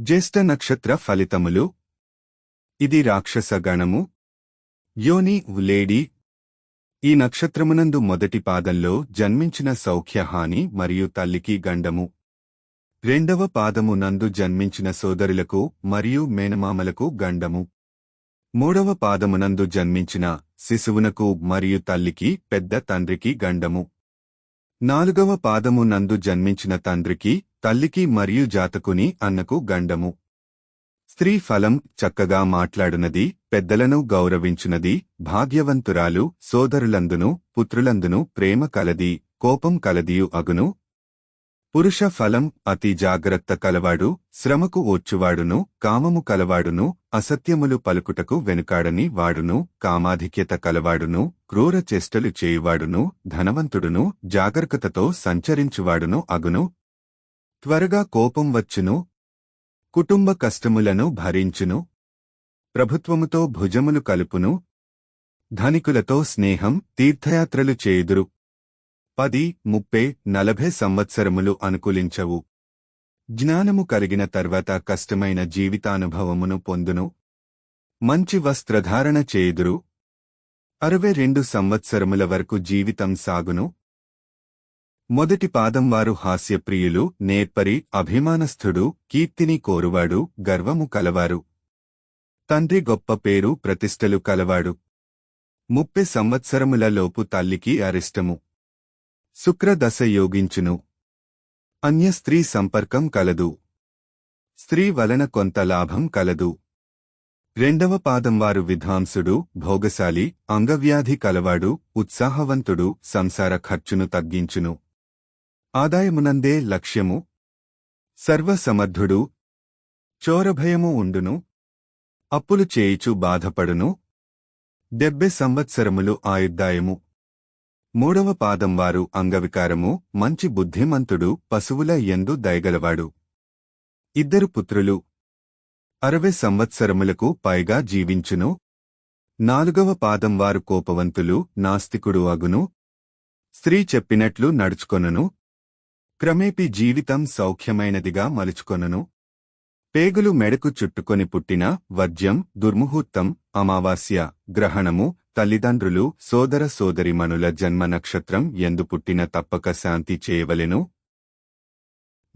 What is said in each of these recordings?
జ్యేష్ఠ నక్షత్ర ఫలితములు. ఇది రాక్షస గణము. యోని లేడీ ఈ నక్షత్రమునందు మొదటి పాదంలో జన్మించిన సౌఖ్యహాని మరియు తల్లికి గండము. రెండవ పాదము నందు జన్మించిన సోదరులకు మరియు మేనమామలకు గండము. మూడవ పాదమునందు జన్మించిన శిశువునకు మరియు తల్లికి పెద్ద తండ్రికి గండము. నాలుగవ పాదము నందు జన్మించిన తండ్రికి తల్లికి మరియు జాతకుని అన్నకు గండము. స్త్రీ ఫలం చక్కగా మాట్లాడునది పెద్దలను గౌరవించునది భాగ్యవంతురాలు సోదరులందును పుత్రులందును ప్రేమ కలది కోపం కలదియు అగును. పురుష ఫలం అతి జాగ్రత్త కలవాడు శ్రమకు ఓర్చువాడును కామము కలవాడును అసత్యములు పలుకుటకు వెనుకాడని వాడును కామాధిక్యత కలవాడును క్రూర చేష్టలు చేయువాడును ధనవంతుడును జాగ్రత్తతో సంచరించువాడును అగును. త్వరగా కోపం వచ్చును కుటుంబ కష్టములను భరించును ప్రభుత్వముతో భుజములు కలుపును ధనికులతో స్నేహం తీర్థయాత్రలు చేయుదురు. పది ముప్పై నలభై సంవత్సరములు అనుకూలించవు. జ్ఞానము కలిగిన తర్వాత కష్టమైన జీవితానుభవమును పొందును. మంచి వస్త్రధారణ చేయుదురు. అరవై రెండు సంవత్సరముల వరకు జీవితం సాగును. మొదటి పాదం వారు హాస్యప్రియులు నేర్పరి అభిమానస్థుడు కీర్తిని కోరువాడు గర్వము కలవారు. తండ్రి గొప్ప పేరు ప్రతిష్టలు కలవాడు. ముప్పై సంవత్సరముల లోపు తల్లికి అరిష్టము. శుక్రదశ యోగించును. అన్య స్త్రీ సంపర్కం కలదు. స్త్రీ వలన కొంత లాభం కలదు. రెండవ పాదం వారు విధ్వాంసుడు భోగశాలి అంగవ్యాధి కలవాడు ఉత్సాహవంతుడు సంసార ఖర్చును తగ్గించును. ఆదాయమునందే లక్ష్యము సర్వసమర్థుడు చోరభయము ఉండును అప్పులు చేయిచు బాధపడును డెబ్బె సంవత్సరములు ఆయుద్దాయము మూడవ పాదం వారు అంగవికారము మంచి బుద్ధిమంతుడు పశువుల ఎందు దయగలవాడు. ఇద్దరు పుత్రులు అరవై సంవత్సరములకు పైగా జీవించును. నాలుగవ పాదం వారు కోపవంతులు నాస్తికుడు అగును. స్త్రీ చెప్పినట్లు నడుచుకొనును. క్రమేపీ జీవితం సౌఖ్యమైనదిగా మలుచుకొనును. పేగులు మెడకు చుట్టుకొని పుట్టిన వజ్యం దుర్ముహూర్తం అమావాస్య గ్రహణము తల్లిదండ్రులు సోదర సోదరిమణుల జన్మ నక్షత్రం ఎందు పుట్టిన తప్పక శాంతి చేయవలెను.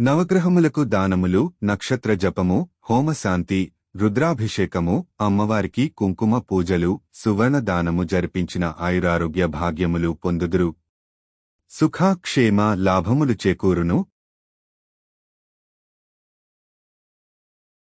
నవగ్రహములకు దానములు నక్షత్ర జపము హోమశాంతి రుద్రాభిషేకము అమ్మవారికి కుంకుమ పూజలు సువర్ణ దానము జరిపించిన ఆయురారోగ్య భాగ్యములు పొందుదురు. సుఖాక్షేమ లాభములు చేకూరును.